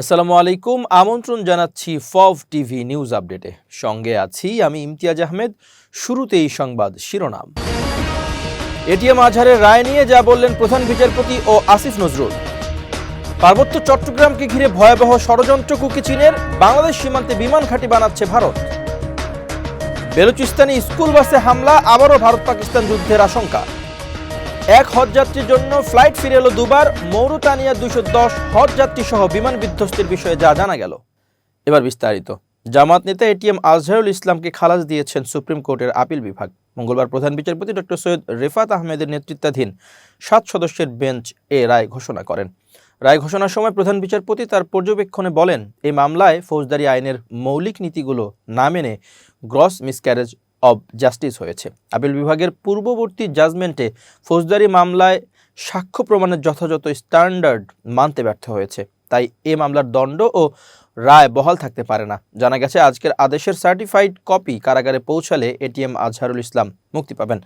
আসসালামু আলাইকুম, আমন্ত্রণ জানাচ্ছি ফভ টিভি নিউজ আপডেটে। সঙ্গে আছি আমি ইমতিয়াজ আহমেদ, শুরুতেই সংবাদ শিরোনাম। এটিএম আজহারের রায় নিয়ে যা বললেন প্রধান বিচারপতি ও আসিফ নজরুল। পার্বত্য চট্টগ্রামকে ঘিরে ভয়াবহ ষড়যন্ত্র কুকি চীনের, বাংলাদেশ সীমান্তে বিমান ঘাঁটি বানাচ্ছে ভারত। বেলুচিস্তানি স্কুল বাসে হামলা, আবারও ভারত পাকিস্তান যুদ্ধের আশঙ্কা। এক হজযাত্রীর জন্য ফ্লাইট ফিরে এলো দুবার। মৌরুতানিয়া দুশো দশ হজযাত্রী সহ বিমান বিধ্বস্তের বিষয়ে যা জানা গেল। এবার বিস্তারিত। জামাত নেতা এটিএম আজহারুল ইসলামকে খালাস দিয়েছেন সুপ্রিম কোর্টের আপিল বিভাগ। মঙ্গলবার প্রধান বিচারপতি ডক্টর সৈয়দ রেফাত আহমেদের নেতৃত্বাধীন সাত সদস্যের বেঞ্চ এ রায় ঘোষণা করেন। রায় ঘোষণার সময় প্রধান বিচারপতি তার পর্যবেক্ষণে বলেন, এই মামলায় ফৌজদারি আইনের মৌলিক নীতিগুলো না মেনে গ্রস মিসক্যারেজ অব জাস্টিস হয়েছে। আপিল বিভাগের পূর্ববর্তী জাজমেন্টে ফৌজদারি মামলায় সাক্ষ্য প্রমাণের যথাযথ স্ট্যান্ডার্ড মানতে ব্যর্থ হয়েছে। তাই এ মামলার দণ্ড ও রায় বহাল থাকতে পারে না। জানা গেছে, আজকের আদেশের সার্টিফাইড কপি কারাগারে পৌঁছালে এটিএম আজহারুল ইসলাম মুক্তি পাবেন।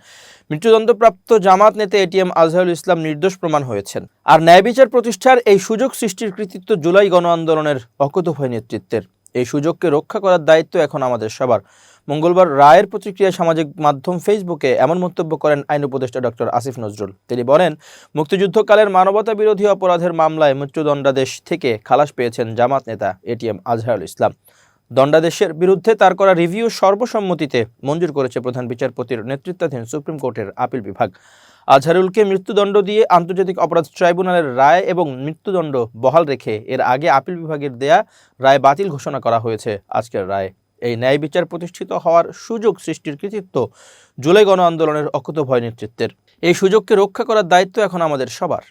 মৃত্যুদণ্ডপ্রাপ্ত জামাত নেতা এটিএম আজহারুল ইসলাম নির্দোষ প্রমাণ হয়েছেন। আর ন্যায় বিচার প্রতিষ্ঠার এই সুযোগ সৃষ্টির কৃতিত্ব জুলাই গণ আন্দোলনের অকুতভয় নেতৃত্বের। এই সুযোগকে রক্ষা করার দায়িত্ব এখন আমাদের সবার। মঙ্গলবার রায়ের প্রতিক্রিয়া সামাজিক মাধ্যম ফেসবুকে এমন মন্তব্য করেন আইন উপদেষ্টা ডক্টর আসিফ নজরুল। তিনি বলেন, মুক্তিযুদ্ধকালের মানবতা বিরোধী অপরাধের মামলায় মৃত্যুদণ্ডাদেশ থেকে খালাস পেয়েছেন জামাত নেতা এটিএম আজহারুল ইসলাম। দণ্ডাদেশের বিরুদ্ধে তার করা রিভিউ সর্বসম্মতিতে মঞ্জুর করেছে প্রধান বিচারপতির নেতৃত্বাধীন সুপ্রিম কোর্টের আপিল বিভাগ। আজহারুলকে মৃত্যুদণ্ড দিয়ে আন্তর্জাতিক অপরাধ ট্রাইব্যুনালের রায় এবং মৃত্যুদণ্ড বহাল রেখে এর আগে আপিল বিভাগের দেয়া রায় বাতিল ঘোষণা করা হয়েছে আজকের রায়। এই ন্যায় বিচার প্রতিষ্ঠিত হওয়ার সুযোগ সৃষ্টির কৃতিত্ব জুলাই গণ আন্দোলনের অকুতভয় নেতৃত্বের। এই সুযোগকে রক্ষা করার দায়িত্ব এখন আমাদের সবার।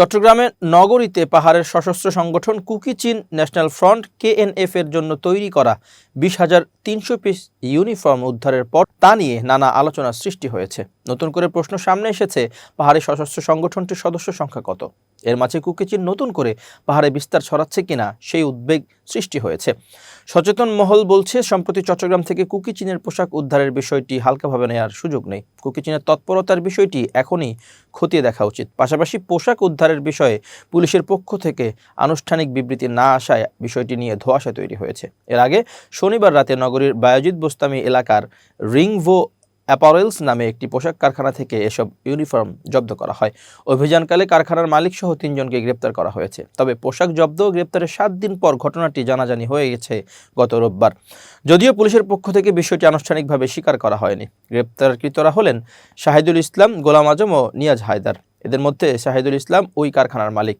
চট্টগ্রামের নগরীতে পাহাড়ের সশস্ত্র সংগঠন কুকি চীন ন্যাশনাল ফ্রন্ট, কেএনএফ এর জন্য তৈরি করা বিশ হাজার তিনশো পিস ইউনিফর্ম উদ্ধারের পর তা নিয়ে নানা আলোচনার সৃষ্টি হয়েছে। নতুন করে প্রশ্ন সামনে এসেছে পাহাড়ি সশস্ত্র সংগঠনটির সদস্য সংখ্যা কত? এর মাঝে কুকি চীন নতুন করে পাহাড়ে বিস্তার ছড়াচ্ছে কিনা, সেই উদ্বেগ সৃষ্টি হয়েছে। সচেতন মহল বলছে, সম্প্রতি চট্টগ্রাম থেকে কুকি চীনের পোশাক উদ্ধারের বিষয়টি হালকাভাবে নেওয়ার সুযোগ নেই। কুকি চীনের তৎপরতার বিষয়টি এখনই খতিয়ে দেখা উচিত। পাশাপাশি পোশাক উদ্ধারের বিষয়ে পুলিশের পক্ষ থেকে আনুষ্ঠানিক বিবৃতি না আসায় বিষয়টি নিয়ে ধোয়াশা তৈরি হয়েছে। এর আগে শনিবার রাতে নগরীর বায়োজিৎ বোস্তামি এলাকার রিংভো অ্যাপারেলস নামে একটি পোশাক কারখানা থেকে এসব ইউনিফর্ম জব্দ করা হয়। অভিযানকালে কারখানার মালিক সহ তিনজনকে গ্রেপ্তার করা হয়েছে। তবে পোশাক জব্দ ও গ্রেপ্তারের সাত দিন পর ঘটনাটি জানাজানি হয়ে গেছে গত রোববার। যদিও পুলিশের পক্ষ থেকে বিষয়টি আনুষ্ঠানিকভাবে স্বীকার করা হয়নি। গ্রেপ্তারকৃতরা হলেন শাহিদুল ইসলাম, গোলাম আজম ও নিয়াজ হায়দার। এদের মধ্যে শাহিদুল ইসলাম ওই কারখানার মালিক।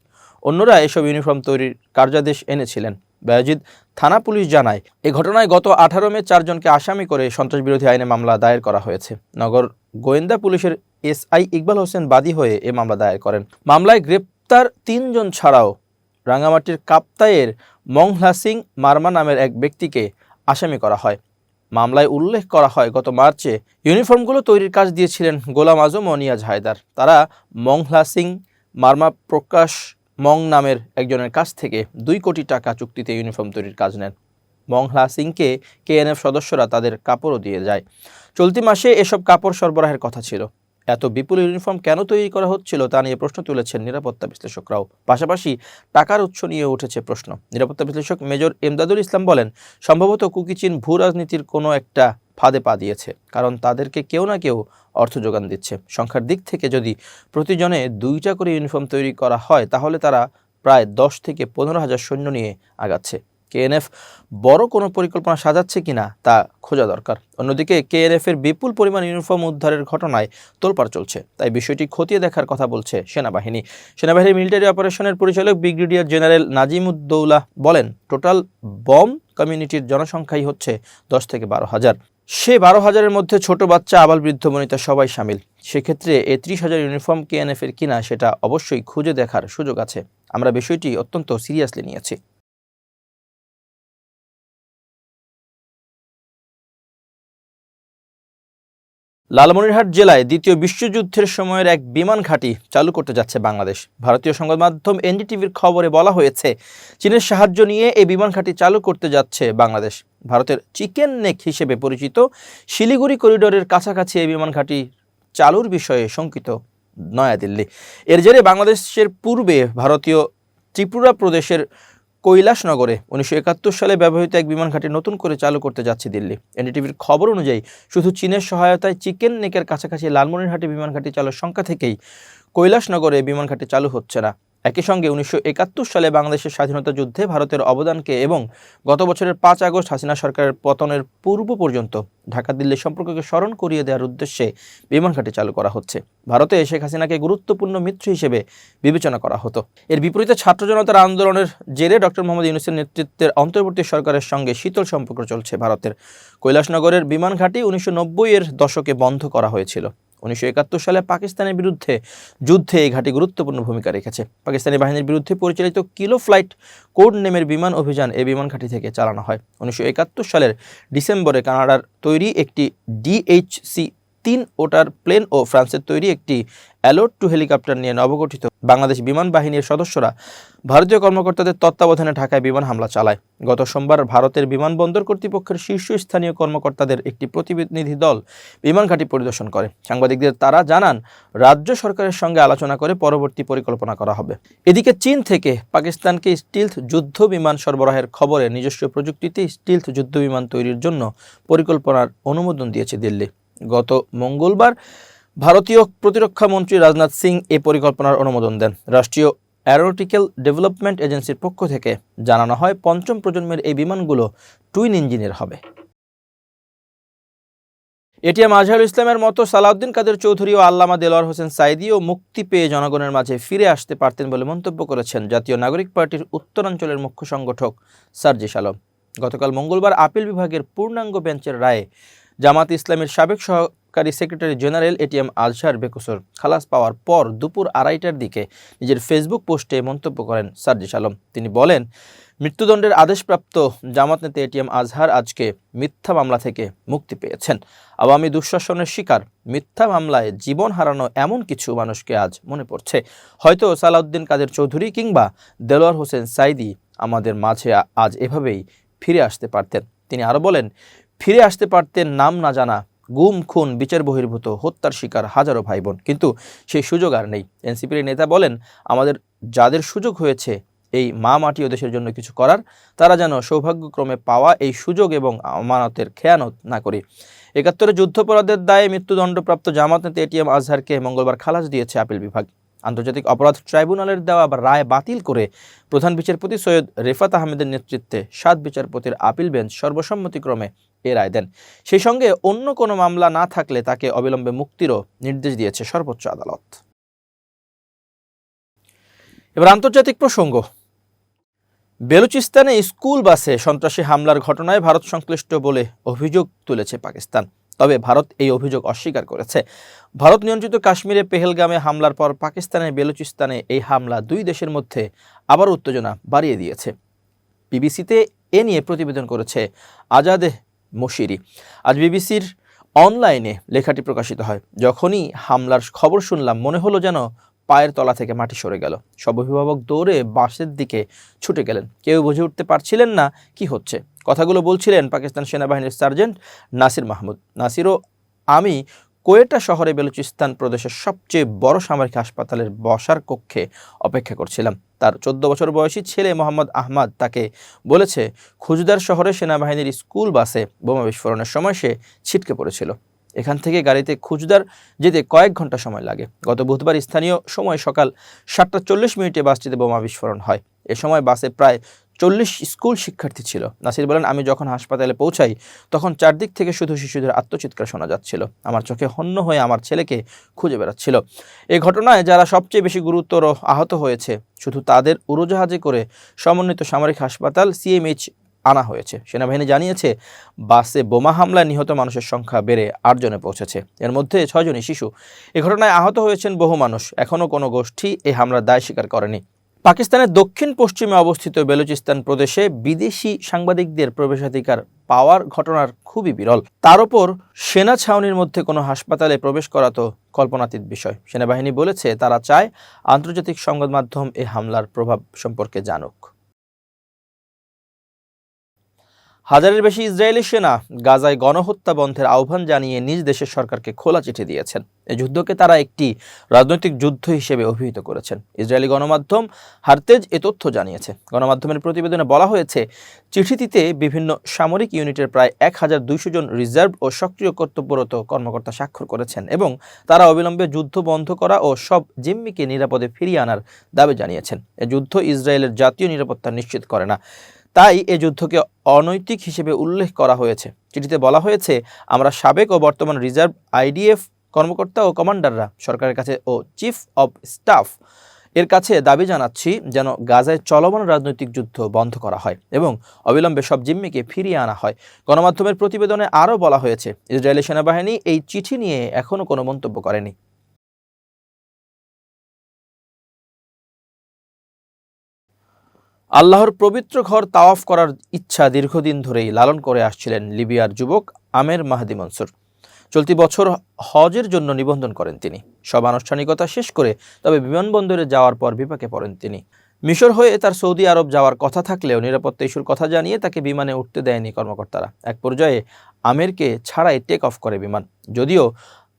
অন্যরা এসব ইউনিফর্ম তৈরির কার্যাদেশ এনেছিলেন। বায়াজিদ, থানা পুলিশ জানায় এ ঘটনায় গত আঠারো মে চারজনকে আসামি করে সন্ত্রাসবিরোধী আইনে মামলা দায়ের করা হয়েছে। নগর গোয়েন্দা পুলিশের এসআই ইকবাল হোসেন বাদী হয়ে এ মামলা দায়ের করেন। মামলায় গ্রেপ্তার তিনজন ছাড়াও রাঙ্গামাটির কাপ্তায়ের মংহলা সিং মার্মা নামের এক ব্যক্তিকে আসামি করা হয়। মামলায় উল্লেখ করা হয়, গত মার্চে ইউনিফর্মগুলো তৈরির কাজ দিয়েছিলেন গোলাম আজম ও নিয়াজ হায়দার। তারা মংহলা সিং মার্মা প্রকাশ মং নামের একজনের কাছ থেকে দুই কোটি টাকা চুক্তিতে ইউনিফর্ম তৈরির কাজ নেন। মংহলা সিংকে কেএনএফ সদস্যরা তাদের কাপড়ও দিয়ে যায়। চলতি মাসে এসব কাপড় সরবরাহের কথা ছিল। এত বিপুল ইউনিফর্ম কেন তৈরি করা হচ্ছিল তা নিয়ে প্রশ্ন তুলেছেন নিরাপত্তা বিশ্লেষকরাও। পাশাপাশি টাকার উৎস নিয়ে উঠেছে প্রশ্ন। নিরাপত্তা বিশ্লেষক মেজর এমদাদুল ইসলাম বলেন, সম্ভবত কুকিচিন ভূ রাজনীতির কোনো একটা ফাঁদে পা দিয়েছে, কারণ তাদেরকে কেউ না কেউ অর্থ যোগান দিচ্ছে। সংখ্যার দিক থেকে যদি প্রতিজনে দুইটা করে ইউনিফর্ম তৈরি করা হয়, তাহলে তারা প্রায় দশ থেকে পনেরো হাজার সৈন্য নিয়ে আগাচ্ছে। কেএনএফ বড় কোনো পরিকল্পনা সাজাচ্ছে কিনা তা খোঁজা দরকার। অন্যদিকে, কেএনএফ এর বিপুল পরিমাণ ইউনিফর্ম উদ্ধারের ঘটনায় তোলপাড় চলছে, তাই বিষয়টি খতিয়ে দেখার কথা বলছে সেনাবাহিনী। সেনাবাহিনীর মিলিটারি অপারেশনের পরিচালক ব্রিগেডিয়ার জেনারেল নাজিমুদ্দৌলা বলেন, টোটাল বম কমিউনিটির জনসংখ্যাই হচ্ছে দশ থেকে বারো হাজার। সে বারো হাজারের মধ্যে ছোট বাচ্চা, আবাল বৃদ্ধ বনিতা সবাই সামিল। সেক্ষেত্রে এ ত্রিশ হাজার ইউনিফর্ম কেএনএফ এর কিনা সেটা অবশ্যই খুঁজে দেখার সুযোগ আছে। আমরা বিষয়টি অত্যন্ত সিরিয়াসলি নিয়েছি। লালমনিরহাট জেলায় দ্বিতীয় বিশ্বযুদ্ধের সময়ের এক বিমান ঘাঁটি চালু করতে যাচ্ছে বাংলাদেশ। ভারতীয় সংবাদ মাধ্যম এনডিটিভির খবরে বলা হয়েছে, চীনের সাহায্য নিয়ে এই বিমান ঘাঁটি চালু করতে যাচ্ছে বাংলাদেশ। ভারতের চিকেন নেক হিসেবে পরিচিত শিলিগুড়ি করিডোরের কাছাকাছি এই বিমান ঘাঁটি চালুর বিষয়ে শঙ্কিত নয়াদিল্লি। এর জেরে বাংলাদেশের পূর্বে ভারতীয় ত্রিপুরা প্রদেশের কৈলাসনগরে উনিশশো একাত্তর সালে ব্যবহৃত এক বিমান ঘাঁটি নতুন করে চালু করতে যাচ্ছে দিল্লি। এনডিটিভির খবর অনুযায়ী, শুধু চীনের সহায়তায় চিকেন নেকের কাছাকাছি লালমনিরহাটে বিমান ঘাঁটি চালুর সংখ্যা থেকেই কৈলাসনগরে বিমান ঘাঁটি চালু হচ্ছে না। একই সঙ্গে উনিশশো একাত্তর সালে বাংলাদেশের স্বাধীনতা যুদ্ধে ভারতের অবদানকে এবং গত বছরের পাঁচ আগস্ট হাসিনা সরকারের পতনের পূর্ব পর্যন্ত ঢাকা দিল্লি সম্পর্ককে স্মরণ করিয়ে দেওয়ার উদ্দেশ্যে বিমান ঘাঁটি চালু করা হচ্ছে। ভারতে শেখ হাসিনাকে গুরুত্বপূর্ণ মিত্র হিসেবে বিবেচনা করা হতো। এর বিপরীতে ছাত্র জনতার আন্দোলনের জেরে ডক্টর মোহাম্মদ ইউনুসের নেতৃত্বের অন্তর্বর্তী সরকারের সঙ্গে শীতল সম্পর্ক চলছে ভারতের। কৈলাসনগরের বিমান ঘাঁটি উনিশশো এর দশকে বন্ধ করা হয়েছিল। উনিশশো একাত্তর সালে পাকিস্তানের বিরুদ্ধে যুদ্ধে এই ঘাঁটি গুরুত্বপূর্ণ ভূমিকা রেখেছে। পাকিস্তানি বাহিনীর বিরুদ্ধে পরিচালিত কিলো ফ্লাইট কোড নেমের বিমান অভিযান এই বিমান ঘাঁটি থেকে চালানো হয়। উনিশশো একাত্তর সালের ডিসেম্বরে কানাডার তৈরি একটি ডিএইচসি তিন ওটার প্লেন ও ফ্রান্সের তৈরি একটি অ্যালোট টু হেলিকপ্টার নিয়ে নবগঠিত বাংলাদেশ বিমান বাহিনীর সদস্যরা ভারতীয় কর্মকর্তাদের তত্ত্বাবধানে ঢাকায় বিমান হামলা চালায়। গত সোমবার ভারতের বিমানবন্দর কর্তৃপক্ষের শীর্ষস্থানীয় কর্মকর্তাদের একটি প্রতিনিধি দল বিমান ঘাঁটি পরিদর্শন করে। সাংবাদিকদের তারা জানান, রাজ্য সরকারের সঙ্গে আলোচনা করে পরবর্তী পরিকল্পনা করা হবে। এদিকে চীন থেকে পাকিস্তানকে স্টিলথ যুদ্ধ বিমান সরবরাহের খবরে নিজস্ব প্রযুক্তিতে স্টিলথ যুদ্ধ বিমান তৈরির জন্য পরিকল্পনার অনুমোদন দিয়েছে দিল্লি। গত মঙ্গলবার ভারতীয় প্রতিরক্ষা মন্ত্রী রাজনাথ সিং এ পরিকল্পনার অনুমোদন দেন। রাষ্ট্রীয় অ্যারোটিক্যাল ডেভেলপমেন্ট এজেন্সির পক্ষ থেকে জানানো হয়, পঞ্চম প্রজন্মের এই বিমানগুলো টুইন ইঞ্জিনের হবে। এটিএম আজহারুল ইসলামের মতো সালাউদ্দিন কাদের চৌধুরী ও আল্লামা দেলোয়ার হোসেন সাইদিও মুক্তি পেয়ে জনগণের মাঝে ফিরে আসতে পারতেন বলে মন্তব্য করেছেন জাতীয় নাগরিক পার্টির উত্তরাঞ্চলের মুখ্য সংগঠক সার্জিস আলম গতকাল মঙ্গলবার আপিল বিভাগের পূর্ণাঙ্গ বেঞ্চের রায়ে জামাত ইসলামের সাবেক সহকারী সেক্রেটারি জেনারেল এটিএম আজহার বেকুসর খালাস পাওয়ার পর দুপুর আড়াইটার দিকে নিজের ফেসবুক পোস্টে মন্তব্য করেন সার্জিস আলম। তিনি বলেন, মৃত্যুদণ্ডের আদেশপ্রাপ্ত জামাত নেতা এটিএম আজহার আজকে মিথ্যা মামলা থেকে মুক্তি পেয়েছেন। আওয়ামী দুঃশাসনের শিকার, মিথ্যা মামলায় জীবন হারানো এমন কিছু মানুষকে আজ মনে পড়ছে। হয়তো সালাউদ্দিন কাদের চৌধুরী কিংবা দেলোয়ার হোসেন সাইদি আমাদের মাঝে আজ এভাবেই ফিরে আসতে পারতেন। তিনি আরও বলেন, ফিরে আসতে পারতেন নাম না জানা গুম, খুন, বিচার বহির্ভূত, হত্যার শিকার হাজারো ভাই বোন কিন্তু সেই সুযোগ আর নেই। এনসিপির নেতা বলেন, আমাদের যাদের সুযোগ হয়েছে এই মা মাটি ও দেশের জন্য কিছু করার, তারা যেন সৌভাগ্যক্রমে পাওয়া এই সুযোগ এবং আমানতের খেয়ানত না করি। একাত্তরে যুদ্ধপরাধের দায়ে মৃত্যুদণ্ডপ্রাপ্ত জামাত নেতা এটিএম আজহারকে মঙ্গলবার খালাস দিয়েছে আপিল বিভাগ। আন্তর্জাতিক অপরাধ ট্রাইব্যুনালের দেওয়া রায় বাতিল করে প্রধান বিচারপতি সৈয়দ রেফাত আহমেদের নেতৃত্বে সাত বিচারপতির আপিল বেঞ্চ সর্বসম্মতিক্রমে এ রায় দেন। সেই সঙ্গে অন্য কোনো মামলা না থাকলে তাকে অবিলম্বে মুক্তিরও নির্দেশ দিয়েছে সর্বোচ্চ আদালত। এবার আন্তর্জাতিক প্রসঙ্গ। বেলুচিস্তানে স্কুল বাসে সন্ত্রাসী হামলার ঘটনায় ভারত সংশ্লিষ্ট বলে অভিযোগ তুলেছে পাকিস্তান। তবে ভারত এই অভিযোগ অস্বীকার করেছে। ভারত নিয়ন্ত্রিত কাশ্মীরে পেহেলগামে হামলার পর পাকিস্তানের বেলুচিস্তানে এই হামলা দুই দেশের মধ্যে আবার উত্তেজনা বাড়িয়ে দিয়েছে। বিবিসিতে এ নিয়ে প্রতিবেদন করেছে আজাদে মশিরি। আজ বিবিসির অনলাইনে লেখাটি প্রকাশিত হয়। যখনই হামলার খবর শুনলাম, মনে হলো যেন পায়ের তলা থেকে মাটি সরে গেল। সব অভিভাবক দৌড়ে বাসের দিকে ছুটে গেলেন। কেউ বুঝে উঠতে পারছিলেন না কি হচ্ছে। কথাগুলো বলছিলেন পাকিস্তান সেনাবাহিনীর সার্জেন্ট নাসির মাহমুদ। নাসিরও আমি কোয়েটা শহরে বেলুচিস্তান প্রদেশের সবচেয়ে বড় সামরিক হাসপাতালের বসার কক্ষে অপেক্ষা করছিলাম। তার চোদ্দ বছর বয়সী ছেলে মোহাম্মদ আহমাদ তাকে বলেছে, খুজদার শহরে সেনাবাহিনীর স্কুল বাসে বোমা বিস্ফোরণের সময় সে ছিটকে পড়েছিল। এখান থেকে গাড়িতে খুচদার যেতে কয়েক ঘণ্টা সময় লাগে। গত বুধবার স্থানীয় সময় সকাল সাতটা চল্লিশ মিনিটে বাসটিতে বোমা বিস্ফোরণ হয়। এ সময় বাসে প্রায় চল্লিশ স্কুল শিক্ষার্থী ছিল। নাসির বলেন, আমি যখন হাসপাতালে পৌঁছাই, তখন চারদিক থেকে শুধু শিশুদের আত্মচিৎকার শোনা যাচ্ছিল। আমার চোখে হন্য হয়ে আমার ছেলেকে খুঁজে বেড়াচ্ছিল। এই ঘটনায় যারা সবচেয়ে বেশি গুরুতর আহত হয়েছে, শুধু তাদের উড়োজাহাজে করে সমন্বিত সামরিক হাসপাতাল সিএমএইচ আনা হয়েছে। সেনাবাহিনী জানিয়েছে, বাসে বোমা হামলায় নিহত মানুষের সংখ্যা বেড়ে আটজনে পৌঁছেছে। এর মধ্যে ছয়জনই শিশু। এ ঘটনায় আহত হয়েছেন বহু মানুষ। এখনও কোনো গোষ্ঠী এই হামলার দায় স্বীকার করেনি। পাকিস্তানের দক্ষিণ পশ্চিমে অবস্থিত বেলুচিস্তান প্রদেশে বিদেশি সাংবাদিকদের প্রবেশাধিকার পাওয়ার ঘটনার খুবই বিরল। তার ওপর সেনা ছাউনির মধ্যে কোনো হাসপাতালে প্রবেশ করা তো কল্পনাতীত বিষয়। সেনাবাহিনী বলেছে, তারা চায় আন্তর্জাতিক সংবাদ মাধ্যম এ হামলার প্রভাব সম্পর্কে জানুক। হাজারের বেশি ইসরায়েলি সেনা গাজায় গণহত্যা বন্ধের আহ্বান জানিয়ে নিজ দেশের সরকারকে খোলা চিঠি দিয়েছেন। এই যুদ্ধকে তারা একটি রাজনৈতিক যুদ্ধ হিসেবে অভিহিত করেছেন। ইসরায়েলি গণমাধ্যম হারতেজ এ তথ্য জানিয়েছে। গণমাধ্যমের প্রতিবেদনে বলা হয়েছে, চিঠিটিতে বিভিন্ন সামরিক ইউনিটের প্রায় এক হাজার দুইশো জন রিজার্ভ ও সক্রিয় কর্তব্যরত কর্মকর্তা স্বাক্ষর করেছেন এবং তারা অবিলম্বে যুদ্ধ বন্ধ করা ও সব জিম্মিকে নিরাপদে ফিরিয়ে আনার দাবি জানিয়েছেন। এ যুদ্ধ ইসরায়েলের জাতীয় নিরাপত্তা নিশ্চিত করে না। তাই এ যুদ্ধকে অনৈতিক হিসেবে উল্লেখ করা হয়েছে। চিঠিতে বলা হয়েছে, আমরা সাবেক ও বর্তমান রিজার্ভ আইডিএফ কর্মকর্তা ও কমান্ডাররা, সরকারের কাছে ও চিফ অব স্টাফ এর কাছে দাবি জানাচ্ছি যেন গাজায় চলমান রাজনৈতিক যুদ্ধ বন্ধ করা হয় এবং অবিলম্বে সব জিম্মিকে ফিরিয়ে আনা হয়। গণমাধ্যমের প্রতিবেদনে আরও বলা হয়েছে, ইসরায়েলি সেনাবাহিনী এই চিঠি নিয়ে এখনও কোনো মন্তব্য করেনি। আল্লাহর পবিত্র ঘর তাওয়াফ করার ইচ্ছা দীর্ঘদিন ধরেই লালন করে আসছিলেন লিবিয়ার যুবক আমের মাহাদি মনসুর। চলতি বছর হজের জন্য নিবন্ধন করেন তিনি। সব আনুষ্ঠানিকতা শেষ করে তবে বিমানবন্দরে যাওয়ার পর বিপাকে পড়েন তিনি। মিশর হয়ে তার সৌদি আরব যাওয়ার কথা থাকলেও নিরাপত্তা ইস্যুর কথা জানিয়ে তাকে বিমানে উঠতে দেয়নি কর্মকর্তারা। এক পর্যায়ে আমেরকে ছাড়াই টেক অফ করে বিমান। যদিও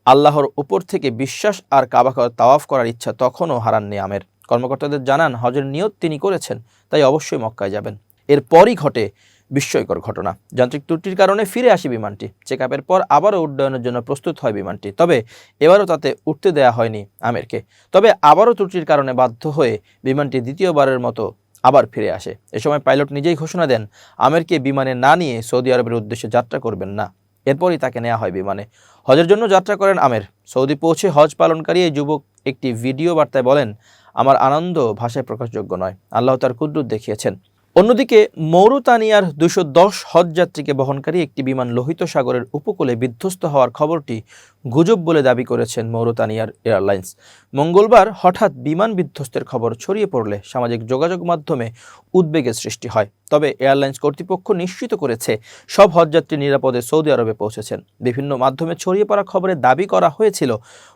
আল্লাহর উপর থেকে বিশ্বাস আর কাবা তাওয়াফ করার ইচ্ছা তখনও হারাননি আমের। কর্মকর্তাদের জানান, হজের নিয়ত তিনি করেছেন, তাই অবশ্যই মক্কায় যাবেন। এরপরই ঘটে বিস্ময়কর ঘটনা। যান্ত্রিক ত্রুটির কারণে ফিরে আসে বিমানটি। চেক আপের পর আবারও উড্ডয়নের জন্য প্রস্তুত হয় বিমানটি। তবে এবারও তাতে উঠতে দেয়া হয়নি আমেরকে। তবে আবারও ত্রুটির কারণে বাধ্য হয়ে বিমানটি দ্বিতীয়বারের মতো আবার ফিরে আসে। এ সময় পাইলট নিজেই ঘোষণা দেন, আমেরকে বিমানে না নিয়ে সৌদি আরবের উদ্দেশ্যে যাত্রা করবেন না। এরপরই তাকে নেওয়া হয় বিমানে। হজের জন্য যাত্রা করেন আমের। সৌদি পৌঁছে হজ পালনকারী এই যুবক একটি ভিডিও বার্তায় বলেন আমার আনন্দ ভাষায় প্রকাশযোগ্য নয়। আল্লাহ তার কুদ্রুত দেখিয়েছেন। অন্যদিকে মৌরুতানিয়ার দুশো দশ হজযাত্রীকে বহনকারী একটি বিমান লোহিত সাগরের উপকূলে বিধ্বস্ত হওয়ার খবরটি গুজব বলে দাবি করেছেন মৌরুতানিয়ার এয়ারলাইন্স। মঙ্গলবার হঠাৎ বিমান বিধ্বস্তের খবর ছড়িয়ে পড়লে সামাজিক যোগাযোগ মাধ্যমে উদ্বেগের সৃষ্টি হয়। তবে এয়ারলাইন্স কর্তৃপক্ষ নিশ্চিত করেছে, সব হজযাত্রী নিরাপদে সৌদি আরবে পৌঁছেছেন। বিভিন্ন মাধ্যমে ছড়িয়ে পড়া খবরে দাবি করা হয়েছিল,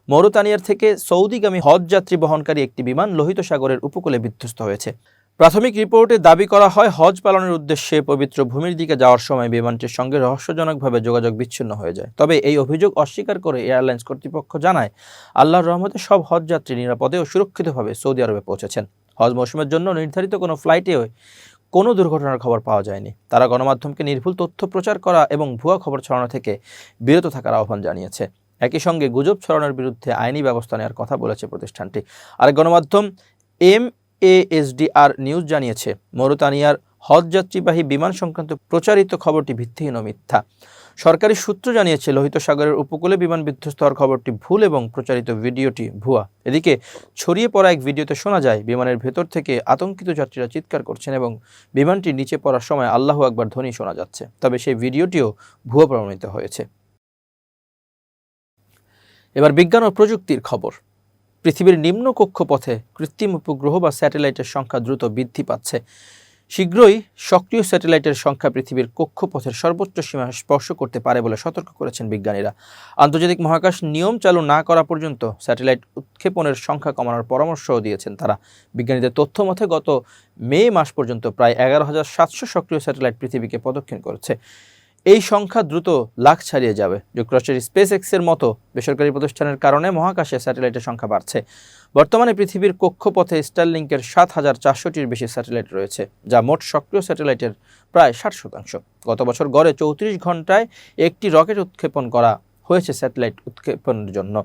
মৌরুতানিয়ার থেকে সৌদিগামী হজযাত্রী বহনকারী একটি বিমান লোহিত সাগরের উপকূলে বিধ্বস্ত হয়েছে। প্রাথমিক রিপোর্টে দাবি করা হয়, হজ পালনের উদ্দেশ্যে পবিত্র ভূমির দিকে যাওয়ার সময় বিমানটির সঙ্গে রহস্যজনকভাবে যোগাযোগ বিচ্ছিন্ন হয়ে যায়। তবে এই অভিযোগ অস্বীকার করে এয়ারলাইন্স কর্তৃপক্ষ জানায়, আল্লাহর রহমতে সব হজযাত্রী নিরাপদে ও সুরক্ষিতভাবে সৌদি আরবে পৌঁছেছেন। হজ মৌসুমের জন্য নির্ধারিত কোনো ফ্লাইটে কোনো দুর্ঘটনার খবর পাওয়া যায়নি। তারা গণমাধ্যমকে নির্ভুল তথ্য প্রচার করা এবং ভুয়া খবর ছড়ানো থেকে বিরত থাকার আহ্বান জানিয়েছে। একই সঙ্গে গুজব ছড়ানোর বিরুদ্ধে আইনি ব্যবস্থা নেওয়ার কথা বলেছে প্রতিষ্ঠানটি। আর গণমাধ্যম, এম এএসডিআর নিউজ জানিয়েছে, মৌরতানিয়ার হজযাত্রীবাহী বিমান সংক্রান্ত প্রচারিত খবরটি ভিত্তিহীন ও মিথ্যা। সরকারি সূত্র জানিয়েছে, লোহিত সাগরের উপকূলে বিমান বিধ্বস্ত হওয়ার খবরটি ভুল এবং প্রচারিত ভিডিওটি ভুয়া। এদিকে, ছড়িয়ে পড়া এক ভিডিওতে শোনা যায়, বিমানের ভেতর থেকে আতঙ্কিত যাত্রীরা চিৎকার করছেন এবং বিমানটি নিচে পড়ার সময় আল্লাহ একবার ধ্বনি শোনা যাচ্ছে। তবে সেই ভিডিওটিও ভুয়া প্রমাণিত হয়েছে। এবার বিজ্ঞান ও প্রযুক্তির খবর। পৃথিবীর নিম্ন কক্ষপথে কৃত্রিম উপগ্রহ বা স্যাটেলাইটের সংখ্যা দ্রুত বৃদ্ধি পাচ্ছে। শীঘ্রই সক্রিয় স্যাটেলাইটের সংখ্যা পৃথিবীর কক্ষপথের সর্বোচ্চ সীমা স্পর্শ করতে পারে বলে সতর্ক করেছেন বিজ্ঞানীরা। আন্তর্জাতিক মহাকাশ নিয়ম চালু না করা পর্যন্ত স্যাটেলাইট উৎক্ষেপণের সংখ্যা কমানোর পরামর্শও দিয়েছেন তারা। বিজ্ঞানীদের তথ্য মতে, গত মে মাস পর্যন্ত প্রায় এগারো হাজার সাতশো সক্রিয় স্যাটেলাইট পৃথিবীকে প্রদক্ষিণ করেছে। এই সংখ্যা দ্রুত লাখ ছাড়িয়ে যাবে। যুক্তরাষ্ট্রের স্পেস এক্সের মতো বেসরকারি প্রতিষ্ঠানের কারণে মহাকাশে স্যাটেলাইটের সংখ্যা বাড়ছে। বর্তমানে পৃথিবীর কক্ষপথে স্টারলিংকের সাত হাজার চারশোটির বেশি স্যাটেলাইট রয়েছে, যা মোট সক্রিয় স্যাটেলাইটের প্রায় ষাট শতাংশ। গত বছর গড়ে চৌত্রিশ ঘন্টায় একটি রকেট উৎক্ষেপণ করা হয়েছে স্যাটেলাইট উৎক্ষেপণের জন্য।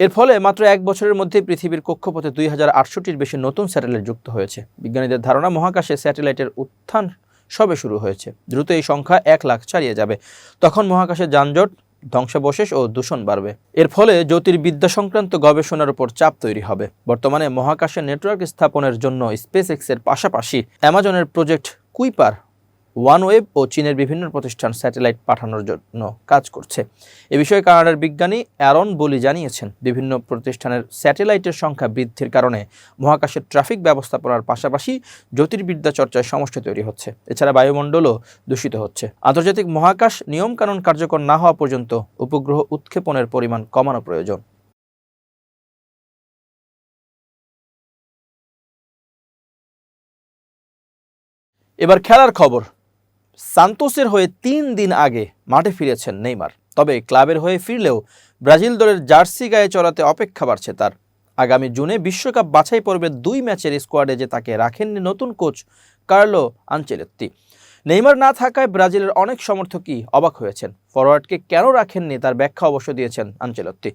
এর ফলে মাত্র এক বছরের মধ্যে পৃথিবীর কক্ষপথে দুই হাজার আটশোটির বেশি নতুন স্যাটেলাইট যুক্ত হয়েছে। বিজ্ঞানীদের ধারণা, মহাকাশে স্যাটেলাইটের উত্থান সবে শুরু হয়েছে। দ্রুত এই সংখ্যা এক লাখ ছাড়িয়ে যাবে। তখন মহাকাশে যানজট, ধ্বংসাবশেষ ও দূষণ বাড়বে। এর ফলে জ্যোতির্বিদ্যা সংক্রান্ত গবেষণার উপর চাপ তৈরি হবে। বর্তমানে মহাকাশে নেটওয়ার্ক স্থাপনের জন্য স্পেস এক্সের পাশাপাশি অ্যামাজনের প্রজেক্ট কুইপার ওয়ানওয়েব ও চীনের বিভিন্ন প্রতিষ্ঠান স্যাটেলাইট পাঠানোর জন্য কাজ করছে। এ বিষয়ে কানাডার বিজ্ঞানী অ্যারন বলি জানিয়েছেন, বিভিন্ন প্রতিষ্ঠানের স্যাটেলাইটের সংখ্যা বৃদ্ধির কারণে মহাকাশের ট্রাফিক ব্যবস্থাপনার পাশাপাশি জ্যোতির্বিদ্যা চর্চায় সমস্যা তৈরি হচ্ছে। এছাড়া বায়ুমণ্ডলও দূষিত হচ্ছে। আন্তর্জাতিক মহাকাশ নিয়মকানুন কার্যকর না হওয়া পর্যন্ত উপগ্রহ উৎক্ষেপণের পরিমাণ কমানো প্রয়োজন। এবার খেলার খবর। সান্তোসের হয়ে তিন দিন আগে মাঠে ফিরেছেন নেইমার। তবে ক্লাবের হয়ে ফিরলেও ব্রাজিল দলের জার্সি গায়ে চড়াতে অপেক্ষা বাড়ছে তার। আগামী জুনে বিশ্বকাপ বাছাই পর্বের দুই ম্যাচের স্কোয়াডে যে তাকে রাখেননি নতুন কোচ কার্লো আনচেলেত্তি। নেইমার না থাকায় ব্রাজিলের অনেক সমর্থকই অবাক হয়েছেন। ফরওয়ার্ডকে কেন রাখেননি তার ব্যাখ্যা অবশ্য দিয়েছেন আনচেলত্তি।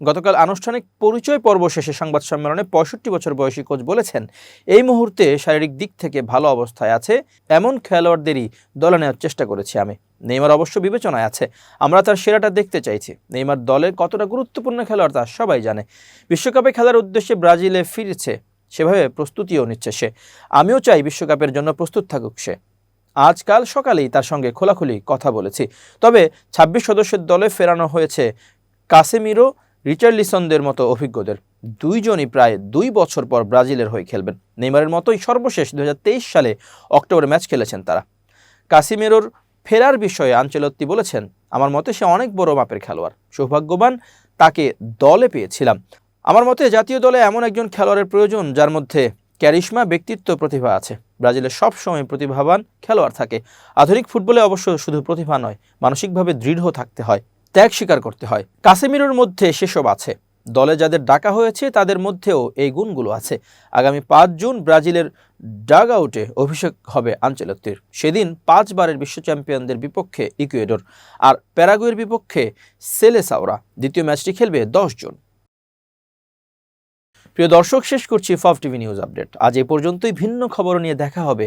গতকাল আনুষ্ঠানিক পরিচয় পর্ব শেষে সংবাদ সম্মেলনে পঁয়ষট্টি বছর বয়সী কোচ বলেছেন, এই মুহূর্তে শারীরিক দিক থেকে ভালো অবস্থায় আছে, এমন খেলোয়াড়দেরই দলে নেওয়ার চেষ্টা করেছি আমি। নেইমার অবশ্য বিবেচনায় আছে, আমরা তার সেরাটা দেখতে চাইছি। নেইমার দলের কতটা গুরুত্বপূর্ণ খেলোয়াড় তা সবাই জানে। বিশ্বকাপে খেলার উদ্দেশ্যে ব্রাজিলে ফিরেছে, সেভাবে প্রস্তুতিও নিচ্ছে সে। আমিও চাই বিশ্বকাপের জন্য প্রস্তুত থাকুক সে। আজকাল সকালেই তার সঙ্গে খোলাখুলি কথা বলেছি। তবে ছাব্বিশ সদস্যের দলে ফেরানো হয়েছে কাসেমিরো রিচার্লিসনদের মতো অভিজ্ঞদের দুইজনই প্রায় দুই বছর পর ব্রাজিলের হয়ে খেলবেন। নেইমারের মতোই সর্বশেষ দুই হাজার তেইশ সালে অক্টোবরে ম্যাচ খেলেছেন তারা। কাসিমেরোর ফেরার বিষয়ে আঞ্চলত্তি বলেছেন, আমার মতে সে অনেক বড় মাপের খেলোয়াড়। সৌভাগ্যবান, তাকে দলে পেয়েছিলাম। আমার মতে জাতীয় দলে এমন একজন খেলোয়াড়ের প্রয়োজন যার মধ্যে ক্যারিশমা, ব্যক্তিত্ব, প্রতিভা আছে। ব্রাজিলের সব সময় প্রতিভাবান খেলোয়াড় থাকে। আধুনিক ফুটবলে অবশ্য শুধু প্রতিভা নয়, মানসিকভাবে দৃঢ় থাকতে হয়। ত্যাগ স্বীকার করতে হয়। কাসেমিরোর মধ্যে সেসব আছে। দলে যাদের ডাকা হয়েছে, তাদের মধ্যেও এই গুণগুলো আছে। আগামী পাঁচ জুন ব্রাজিলের ডাগ আউটে অভিষেক হবে আঞ্চলত্তির। সেদিন পাঁচবারের বিশ্ব চ্যাম্পিয়নদের বিপক্ষে ইকুয়েডর আর প্যারাগুয়ের বিপক্ষে সেলেসাওরা। দ্বিতীয় ম্যাচটি খেলবে দশ জুন। প্রিয় দর্শক, শেষ করছি ফাফ টিভি নিউজ আপডেট। আজ এ পর্যন্তই। ভিন্ন খবর নিয়ে দেখা হবে